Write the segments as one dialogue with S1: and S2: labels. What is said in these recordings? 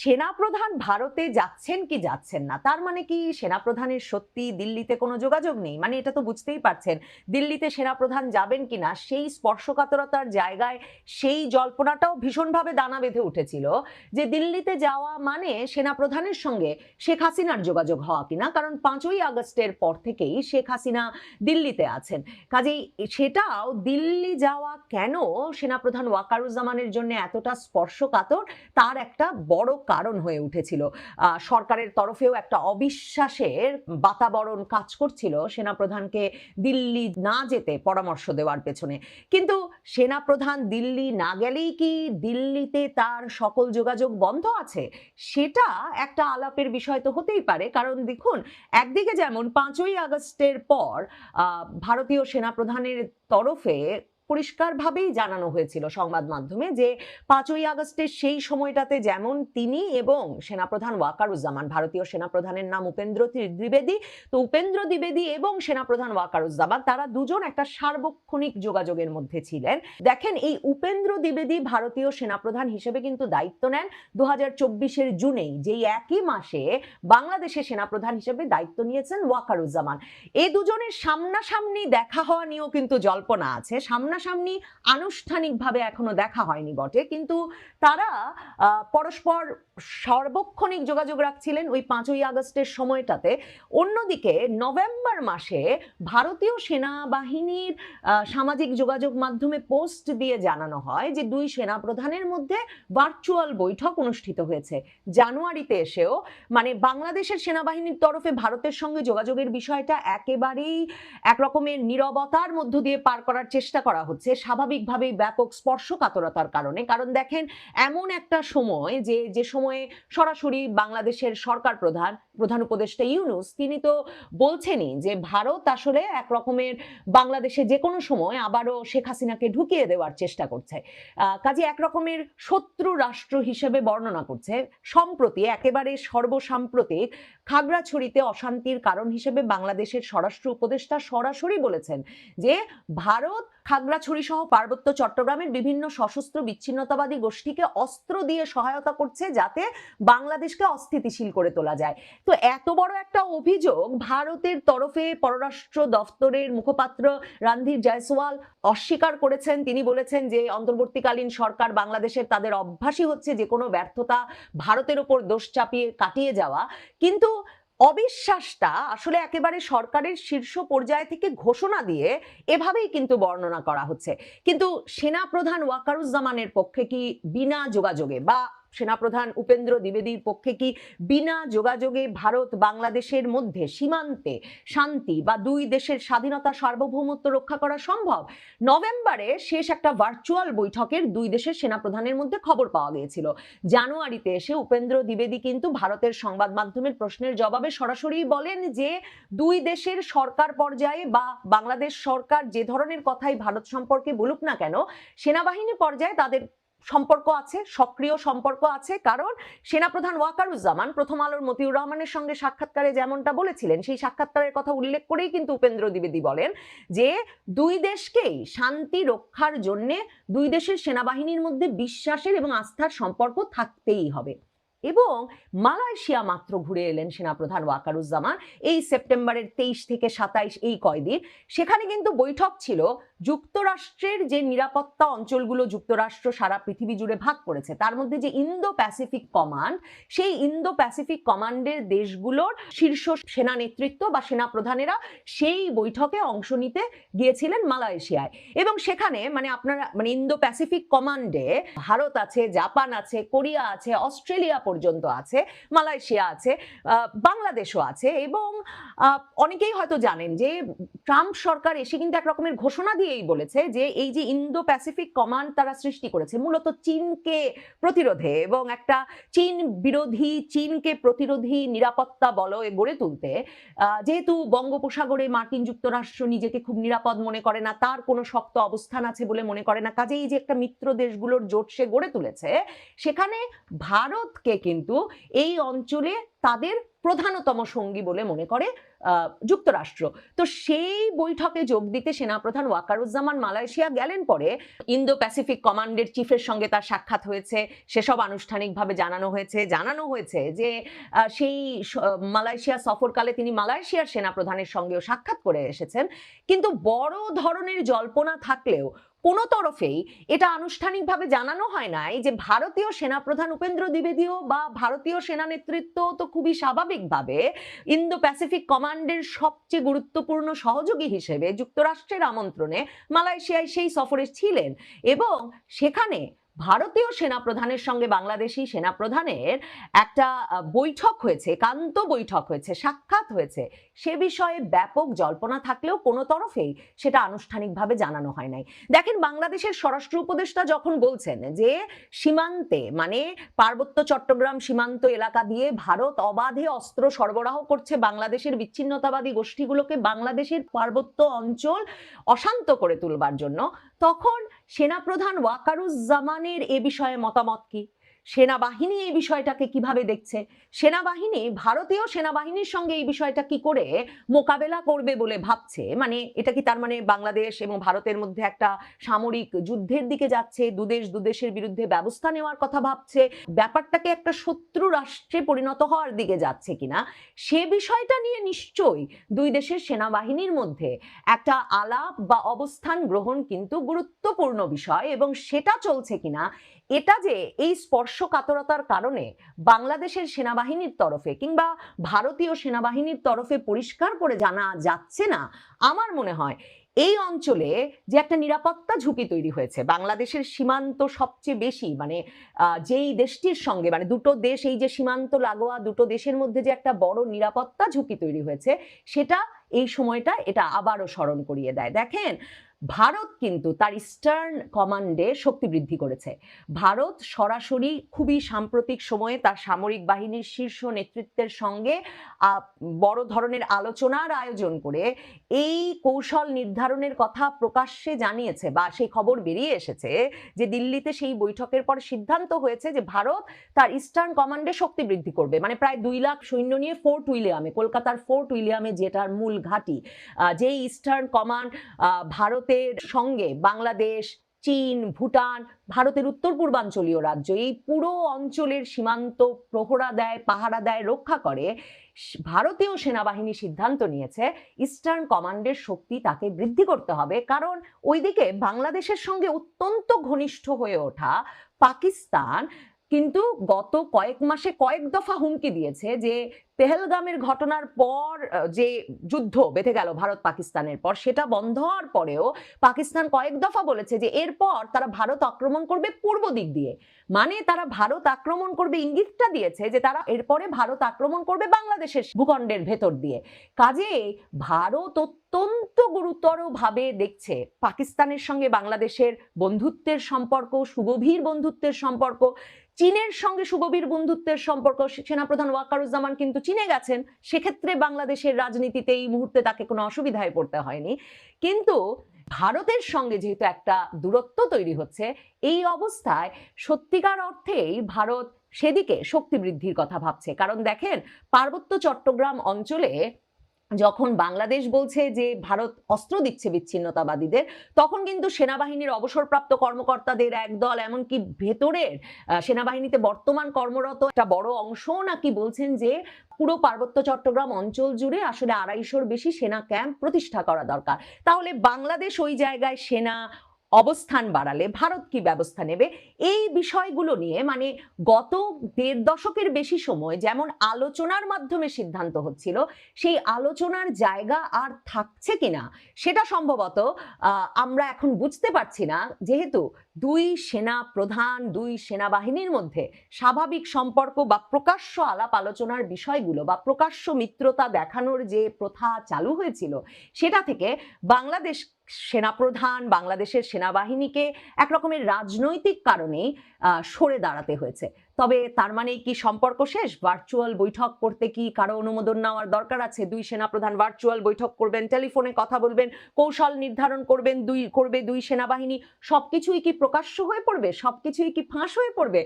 S1: সেনাপ্রধান ভারতে যাচ্ছেন কি যাচ্ছেন না? তার মানে কি সেনাপ্রধানের সত্যি দিল্লিতে কোনো যোগাযোগ নেই? মানে এটা তো বুঝতেই পারছেন, দিল্লিতে সেনাপ্রধান যাবেন কিনা? সেই স্পর্শকাতরতার জায়গায় সেই জল্পনাটাও ভীষণভাবে দানা বেঁধে উঠেছিল যে দিল্লিতে যাওয়া মানে সেনাপ্রধানের সঙ্গে শেখ হাসিনার যোগাযোগ হওয়া কিনা? কারণ পাঁচই আগস্টের পর থেকেই শেখ হাসিনা দিল্লিতে আছেন। কাজেই সেটাও দিল্লি যাওয়া কেন সেনাপ্রধান ওয়াকারুজ্জামানের জন্য এতটা স্পর্শকাতর? তার একটা বড় কারণ হয়ে উঠেছিল। সরকারের তরফেও একটা অবিশ্বাসের বাতাবরণ কাজ করছিল সেনাপ্রধানকে দিল্লি না যেতে পরামর্শ দেওয়ার পেছনে। কিন্তু সেনাপ্রধান দিল্লি না গেলেই কি দিল্লিতে তার সকল যোগাযোগ বন্ধ আছে? সেটা একটা আলাপের বিষয় তো হতেই পারে। কারণ দেখুন, একদিকে যেমন পাঁচই আগস্টের পর ভারতীয় সেনাপ্রধানের তরফে পরিষ্কারভাবেই জানানো হয়েছিল সংবাদ মাধ্যমে যে পাঁচই আগস্টের সেই সময়টাতে যেমন তিনি এবং সেনাপ্রধান ওয়াকারুজ্জামান, ভারতীয় সেনাপ্রধানের নাম উপেন্দ্র দ্বিবেদী, তো উপেন্দ্র দ্বিবেদী এবং সেনাপ্রধান ওয়াকারুজ্জামান, তারা দুজন একটা সার্বক্ষণিক যোগাযোগের মধ্যে ছিলেন। দেখেন, এই উপেন্দ্র দ্বিবেদী ভারতীয় সেনাপ্রধান হিসেবে কিন্তু দায়িত্ব নেন দু হাজার চব্বিশের জুনেই, যেই একই মাসে বাংলাদেশের সেনাপ্রধান হিসেবে দায়িত্ব নিয়েছেন ওয়াকারুজ্জামান। এই দুজনের সামনাসামনি দেখা হওয়া নিয়েও কিন্তু জল্পনা আছে। সামনাসামনি আনুষ্ঠানিকভাবে এখনও দেখা হয়নি বটে। কিন্তু তারা পরস্পর সর্বক্ষণিক যোগাযোগ রাখছিলেন ওই পাঁচই আগস্টের সময়টাতে। অন্যদিকে নভেম্বর মাসে ভারতীয় সেনাবাহিনীর সামাজিক যোগাযোগ মাধ্যমে পোস্ট দিয়ে জানানো হয় যে দুই সেনা প্রধানের মধ্যে ভার্চুয়াল বৈঠক অনুষ্ঠিত হয়েছে। জানুয়ারিতে এসেও মানে বাংলাদেশের সেনাবাহিনীর তরফে ভারতের সঙ্গে যোগাযোগের বিষয়টা একেবারেই একরকমের নীরবতার মধ্য দিয়ে পার করার চেষ্টা করা হচ্ছে স্বাভাবিকভাবেই ব্যাপক স্পর্শকাতরতার কারণে। কারণ দেখেন, এমন একটা সময় যে যে সময়ে সরাসরি বাংলাদেশের সরকার প্রধান প্রধান উপদেষ্টা ইউনুস, তিনি তো বলছেনই যে ভারত আসলে এক রকমের বাংলাদেশে যে কোনো সময় আবারও শেখ হাসিনাকে ঢুকিয়ে দেওয়ার চেষ্টা করছে। কাজে এক রকমের শত্রু রাষ্ট্র হিসেবে বর্ণনা করছে। সম্প্রতি, একেবারে সর্বসাম্প্রতিক খাগড়াছড়িতে অশান্তির কারণ হিসেবে বাংলাদেশের স্বরাষ্ট্র উপদেষ্টা সরাসরি বলেছেন যে ভারত খাগড়াছড়ি সহ পার্বত্য চট্টগ্রামের বিভিন্ন সশস্ত্র বিচ্ছিন্নতাবাদী গোষ্ঠীকে অস্ত্র দিয়ে সহায়তা করছে যাতে বাংলাদেশকে অস্থিতিশীল করে তোলা যায়। তো এত বড় একটা অভিযোগ ভারতের তরফে পররাষ্ট্র দফতরের মুখপাত্র রণধীর জয়সওয়াল অস্বীকার করেছেন। তিনি বলেছেন যে অন্তর্বর্তীকালীন সরকার বাংলাদেশের তাদের অভ্যাসই হচ্ছে যে কোনো ব্যর্থতা ভারতের ওপর দোষ চাপিয়ে কাটিয়ে যাওয়া। কিন্তু অবিশ্বাসটা আসলে একেবারে সরকারের শীর্ষ পর্যায় থেকে ঘোষণা দিয়ে এভাবেই কিন্তু বর্ণনা করা হচ্ছে। কিন্তু সেনাপ্রধান ওয়াকারুজ্জামানের পক্ষে কি বিনা যোগাযোগে বা সেনাপ্রধান উপেন্দ্র দ্বিবেদীর পক্ষে কি বিনা যোগাযোগে ভারত বাংলাদেশের মধ্যে সীমান্তে শান্তি বা দুই দেশের স্বাধীনতা সার্বভৌমত্ব রক্ষা করা সম্ভব? নভেম্বরে শেষ একটা ভার্চুয়াল বৈঠকের দুই দেশের সেনাপ্রধানের মধ্যে খবর পাওয়া গিয়েছিল। জানুয়ারিতে এসে উপেন্দ্র দ্বিবেদী কিন্তু ভারতের সংবাদ মাধ্যমের প্রশ্নের জবাবে সরাসরি বলেন যে, দুই দেশের সরকার পর্যায়ে বা বাংলাদেশ সরকার যে ধরনের কথাই ভারত সম্পর্কে বলুক না কেন, সেনাবাহিনী পর্যায়ে তাদের সম্পর্ক আছে, সক্রিয় সম্পর্ক আছে, কারণ সেনাপ্রধান ওয়াকারুজ্জামান প্রথম আলোর মতিউর রহমানের সঙ্গে সাক্ষাৎকারে যেমনটা বলেছিলেন, সেই সাক্ষাৎকারের কথা উল্লেখ করেই কিন্তু উপেন্দ্র দ্বিবেদী বলেন যে দুই দেশকেই শান্তি রক্ষার জন্যে দুই দেশের সেনাবাহিনীর মধ্যে বিশ্বাসের এবং আস্থার সম্পর্ক থাকতেই হবে। এবং মালয়েশিয়া মাত্র ঘুরে এলেন সেনাপ্রধান ওয়াকারুজ্জামান। এই সেপ্টেম্বরের তেইশ থেকে সাতাইশ এই কয়দিন। সেখানে কিন্তু বৈঠক ছিল যুক্তরাষ্ট্রের যে নিরাপত্তা অঞ্চলগুলো যুক্তরাষ্ট্র সারা পৃথিবী জুড়ে ভাগ করেছে, তার মধ্যে যে ইন্দো প্যাসিফিক কমান্ড, সেই ইন্দো প্যাসিফিক কমান্ডের দেশগুলোর শীর্ষ সেনা নেতৃত্ব বা সেনা প্রধানেরা সেই বৈঠকে অংশ নিতে গিয়েছিলেন মালয়েশিয়ায়। এবং সেখানে মানে আপনারা মানে ইন্দো প্যাসিফিক কমান্ডে ভারত আছে, জাপান আছে, কোরিয়া আছে, অস্ট্রেলিয়া পর্যন্ত আছে, মালয়েশিয়া আছে বাংলাদেশও আছে এবং অনেকেই হয়তো জানেন যে ট্রাম্প সরকার এসে কিন্তু এক রকমের ঘোষণা দিয়েই বলেছে যে এই যে ইন্দো প্যাসিফিক কমান্ড তারা সৃষ্টি করেছে, মূলত চীনকে প্রতিরোধে এবং একটা চীন বিরোধী, চীনকে প্রতিরোধী নিরাপত্তা বলয়ে গড়ে তুলতে যেহেতু বঙ্গোপসাগরে মার্কিন যুক্তরাষ্ট্র নিজেকে খুব নিরাপদ মনে করে না, তার কোনো শক্ত অবস্থান আছে বলে মনে করে না, কাজেই যে একটা মিত্র দেশগুলোর জোট সে গড়ে তুলেছে, সেখানে ভারতকে কিন্তু এই অঞ্চলে তাদের প্রধানতম সঙ্গী বলে মনে করে যুক্তরাষ্ট্র। তো সেই বৈঠকে যোগ দিতে সেনাপ্রধান ওয়াকারুজ্জামান মালয়েশিয়া গেলেন পরে ইন্দো প্যাসিফিক কমান্ডের চিফের সঙ্গে তার সাক্ষাৎ হয়েছে। সেসব আনুষ্ঠানিকভাবে জানানো হয়েছে। জানানো হয়েছে যে সেই মালয়েশিয়া সফরকালে তিনি মালয়েশিয়ার সেনাপ্রধানের সঙ্গেও সাক্ষাৎ করে এসেছেন। কিন্তু বড় ধরনের জল্পনা থাকলেও কোনো তরফেই এটা আনুষ্ঠানিকভাবে জানানো হয় নাই যে, ভারতীয় সেনাপ্রধান উপেন্দ্র দ্বিবেদীও বা ভারতীয় সেনা নেতৃত্ব তো খুবই স্বাভাবিকভাবে ইন্দো প্যাসিফিক কমান্ডের সবচেয়ে গুরুত্বপূর্ণ সহযোগী হিসেবে যুক্তরাষ্ট্রের আমন্ত্রণে মালয়েশিয়ায় সেই সফরে ছিলেন এবং সেখানে ভারতীয় সেনাপ্রধানের সঙ্গে বাংলাদেশি সেনাপ্রধানের একটা বৈঠক হয়েছে, একান্ত বৈঠক হয়েছে, সাক্ষাৎ হয়েছে। সে বিষয়ে ব্যাপক জল্পনা থাকলেও কোনো তরফেই সেটা আনুষ্ঠানিকভাবে জানানো হয় নাই। দেখেন, বাংলাদেশের স্বরাষ্ট্র উপদেষ্টা যখন বলছেন যে সীমান্তে মানে পার্বত্য চট্টগ্রাম সীমান্ত এলাকা দিয়ে ভারত অবাধে অস্ত্র সরবরাহ করছে, বাংলাদেশের বিচ্ছিন্নতাবাদী গোষ্ঠীগুলোকে বাংলাদেশের পার্বত্য অঞ্চল অশান্ত করে তুলবার জন্য, তখন সেনাপ্রধান ওয়াকারুজ্জামানের এ বিষয়ে মতামত কি? সেনাবাহিনী এই বিষয়টাকে কীভাবে দেখছে? সেনাবাহিনী, ভারতীয় সেনাবাহিনীর সঙ্গে এই বিষয়টা কি করে মোকাবেলা করবে বলে ভাবছে? মানে এটা কি তার মানে বাংলাদেশ এবং ভারতের মধ্যে একটা সামরিক যুদ্ধের দিকে যাচ্ছে, দুদেশ দুদেশের বিরুদ্ধে ব্যবস্থা নেওয়ার কথা ভাবছে, ব্যাপারটাকে একটা শত্রু রাষ্ট্রে পরিণত হওয়ার দিকে যাচ্ছে কিনা? সে বিষয়টা নিয়ে নিশ্চয়ই দুই দেশের সেনাবাহিনীর মধ্যে একটা আলাপ বা অবস্থান গ্রহণ কিন্তু গুরুত্বপূর্ণ বিষয় এবং সেটা চলছে কিনা? এটা যে এই স্পর্শকাতরতার কারণে বাংলাদেশের সেনাবাহিনীর তরফে কিংবা ভারতীয় সেনাবাহিনীর তরফে পরিষ্কার করে জানা যাচ্ছে না, আমার মনে হয় এই অঞ্চলে যে একটা নিরাপত্তা ঝুঁকি তৈরি হয়েছে, বাংলাদেশের সীমান্ত সবচেয়ে বেশি মানে যেই দেশটির সঙ্গে মানে দুটো দেশ, এই যে সীমান্ত লাগোয়া দুটো দেশের মধ্যে যে একটা বড় নিরাপত্তা ঝুঁকি তৈরি হয়েছে, সেটা এই সময়টা এটা আবারও স্মরণ করিয়ে দেয়। দেখেন ভারত কিন্তু তার ইস্টার্ন কমান্ডে শক্তি বৃদ্ধি করেছে। ভারত সরাসরি খুবই সাম্প্রতিক সময়ে তার সামরিক বাহিনীর শীর্ষ নেতৃত্বের সঙ্গে বড় ধরনের আলোচনার আয়োজন করে এই কৌশল নির্ধারণের কথা প্রকাশ্যে জানিয়েছে বা সেই খবর বেরিয়ে এসেছে যে দিল্লিতে সেই বৈঠকের পর সিদ্ধান্ত হয়েছে যে ভারত তার ইস্টার্ন কমান্ডে শক্তি বৃদ্ধি করবে। মানে প্রায় দুই লাখ সৈন্য নিয়ে ফোর্ট উইলিয়ামে কলকাতার ফোর্ট উইলিয়ামে যেটার মূল ঘাঁটি যেই ইস্টার্ন কমান্ড আহ, ভারতের সঙ্গে বাংলাদেশ, চীন, ভুটান, ভারতের উত্তর পূর্বাঞ্চলীয় রাজ্য, এই পুরো অঞ্চলের সীমান্ত প্রহরা দেয়, পাহারা দেয়, রক্ষা করে ভারতীয় সেনাবাহিনী সিদ্ধান্ত নিয়েছে ইস্টার্ন কমান্ডের শক্তি তাকে বৃদ্ধি করতে হবে। কারণ ওইদিকে বাংলাদেশের সঙ্গে অত্যন্ত ঘনিষ্ঠ হয়ে ওঠা পাকিস্তান কিন্তু গত কয়েক মাসে কয়েক দফা হুমকি দিয়েছে যে পেহেলগামের ঘটনার পর যে যুদ্ধ বেঁধে গেল ভারত পাকিস্তানের পর, সেটা বন্ধ হওয়ার পরেও পাকিস্তান কয়েক দফা বলেছে যে এরপর তারা ভারত আক্রমণ করবে পূর্ব দিক দিয়ে। মানে তারা ভারত আক্রমণ করবে, ইঙ্গিতটা দিয়েছে যে তারা এরপরে ভারত আক্রমণ করবে বাংলাদেশের ভূখণ্ডের ভেতর দিয়ে। কাজে ভারত অত্যন্ত গুরুতরভাবে দেখছে পাকিস্তানের সঙ্গে বাংলাদেশের বন্ধুত্বের সম্পর্ক, সুগভীর বন্ধুত্বের সম্পর্ক। চীনের সঙ্গে সুগভীর বন্ধুত্বের সম্পর্ক সেনাপ্রধান ওয়াকারুজ্জামান কিন্তু চীনে গেছেন, সেক্ষেত্রে বাংলাদেশের রাজনীতিতে এই মুহূর্তে তাকে কোনো অসুবিধায় পড়তে হয়নি। কিন্তু ভারতের সঙ্গে যেহেতু একটা দূরত্ব তৈরি হচ্ছে, এই অবস্থায় সত্যিকার অর্থেই ভারত সেদিকে শক্তি বৃদ্ধির কথা ভাবছে। কারণ দেখেন, পার্বত্য চট্টগ্রাম অঞ্চলে যখন বাংলাদেশ বলছে যে ভারত অস্ত্র দিচ্ছে বিচ্ছিন্নতাবাদীদের, তখন কিন্তু সেনাবাহিনীর অবসরপ্রাপ্ত কর্মকর্তাদের একদল, এমনকি ভেতরের সেনাবাহিনীতে বর্তমান কর্মরত একটা বড় অংশ নাকি বলছেন যে পুরো পার্বত্য চট্টগ্রাম অঞ্চল জুড়ে আসলে আড়াইশোর বেশি সেনা ক্যাম্প প্রতিষ্ঠা করা দরকার। তাহলে বাংলাদেশ ওই জায়গায় সেনা অবস্থান বাড়ালে ভারত কি ব্যবস্থা নেবে? এই বিষয়গুলো নিয়ে মানে গত দেড় দশকের বেশি সময় যেমন আলোচনার মাধ্যমে সিদ্ধান্ত হচ্ছিল, সেই আলোচনার জায়গা আর থাকছে কিনা সেটা সম্ভবত আমরা এখন বুঝতে পারছি না। যেহেতু দুই সেনা প্রধান, দুই সেনাবাহিনীর মধ্যে স্বাভাবিক সম্পর্ক বা প্রকাশ্য আলাপ আলোচনার বিষয়গুলো বা প্রকাশ্য মিত্রতা দেখানোর যে প্রথা চালু হয়েছিল, সেটা থেকে বাংলাদেশ সেনাপ্রধান বাংলাদেশের সেনাবাহিনীকে এক রকমের রাজনৈতিক কারণে সরে দাঁড়াতে হয়েছে। তবে তার মানে কি সম্পর্ক শেষ? ভার্চুয়াল বৈঠক করতে কি কারও অনুমোদন নেওয়ার দরকার আছে? দুই সেনাপ্রধান ভার্চুয়াল বৈঠক করবেন, টেলিফোনে কথা বলবেন, কৌশল নির্ধারণ করবেন, দুই, করবে দুই সেনাবাহিনী, সবকিছুই কি প্রকাশ্য হয়ে পড়বে? সবকিছুই কি ফাঁস হয়ে পড়বে?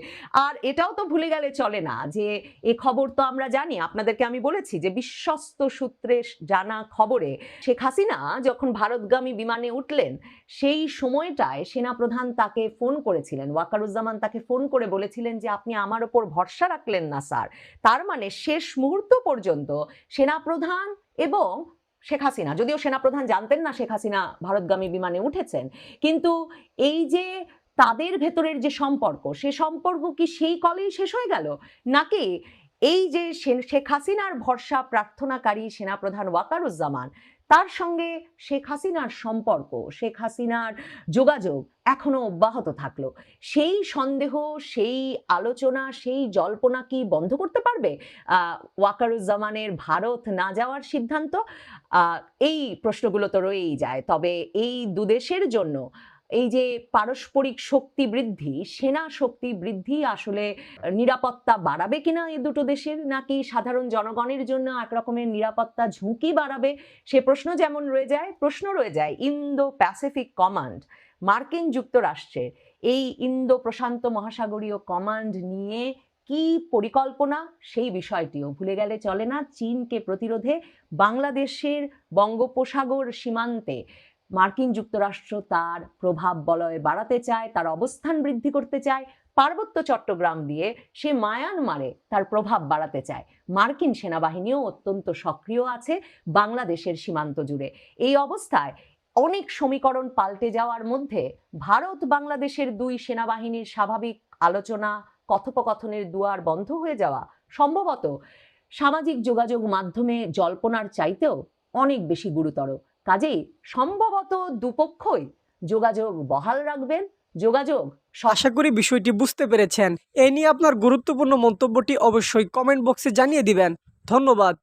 S1: আর এটাও তো ভুলে গেলে চলে না যে এ খবর তো আমরা জানি। আপনাদেরকে আমি বলেছি যে বিশ্বস্ত সূত্রে জানা খবরে শেখ হাসিনা যখন ভারতগামী বিমানে উঠলেন, সেই সময়টায় সেনাপ্রধান তাকে ফোন করেছিলেন। ওয়াকারুজ্জামান তাকে ফোন করে বলেছিলেন যে আপনি আমার ওপর ভরসা রাখলেন না, স্যার। তার মানে শেষ মুহূর্ত পর্যন্ত সেনাপ্রধান এবং শেখ হাসিনা, যদিও সেনাপ্রধান জানতেন না শেখ হাসিনা ভারতগামী বিমানে উঠেছেন, কিন্তু এই যে তাদের ভেতরের যে সম্পর্ক, সে সম্পর্ক কি সেই কলেই শেষ হয়ে গেল? নাকি এই যে শেখ হাসিনার ভরসা প্রার্থনাকারী সেনাপ্রধান ওয়াকারুজ্জামান, তার সঙ্গে শেখ হাসিনার সম্পর্ক, শেখ হাসিনার যোগাযোগ এখনও অব্যাহত থাকল। সেই সন্দেহ, সেই আলোচনা, সেই জল্পনা কি বন্ধ করতে পারবে? ওয়াকারুজ্জামানের ভারত না যাওয়ার সিদ্ধান্ত? এই প্রশ্নগুলো তো রয়েই যায়। তবে এই দুদেশের জন্য এই যে পারস্পরিক শক্তি বৃদ্ধি, সেনা শক্তি বৃদ্ধি আসলে নিরাপত্তা বাড়াবে কিনা এই দুটো দেশের, নাকি সাধারণ জনগণের জন্য একরকমের নিরাপত্তা ঝুঁকি বাড়াবে? সে প্রশ্ন যেমন রয়ে যায়, প্রশ্ন রয়ে যায় ইন্দো প্যাসিফিক কমান্ড, মার্কিন যুক্তরাষ্ট্রের। এই ইন্দো প্রশান্ত মহাসাগরীয় কমান্ড নিয়ে কি পরিকল্পনা? সেই বিষয়টিও ভুলে গেলে চলে না। চীনকে প্রতিরোধে বাংলাদেশের বঙ্গোপসাগর সীমান্তে মার্কিন যুক্তরাষ্ট্র তার প্রভাব বলয় বাড়াতে চায়, তার অবস্থান বৃদ্ধি করতে চায়, পার্বত্য চট্টগ্রাম দিয়ে সে মায়ানমারে তার প্রভাব বাড়াতে চায়। মার্কিন সেনাবাহিনীও অত্যন্ত সক্রিয় আছে বাংলাদেশের সীমান্ত জুড়ে। এই অবস্থায় অনেক সমীকরণ পাল্টে যাওয়ার মধ্যে ভারত, বাংলাদেশের দুই সেনাবাহিনীর স্বাভাবিক আলোচনা, কথোপকথনের দুয়ার বন্ধ হয়ে যাওয়া সম্ভবত সামাজিক যোগাযোগ মাধ্যমে জল্পনার চাইতেও অনেক বেশি গুরুতর। কাজেই সম্ভবত দুপক্ষই যোগাযোগ বহাল রাখবেন, যোগাযোগ
S2: আশা করি বিষয়টি বুঝতে পেরেছেন। এ নিয়ে আপনার গুরুত্বপূর্ণ মন্তব্যটি অবশ্যই কমেন্ট বক্সে জানিয়ে দিবেন। ধন্যবাদ।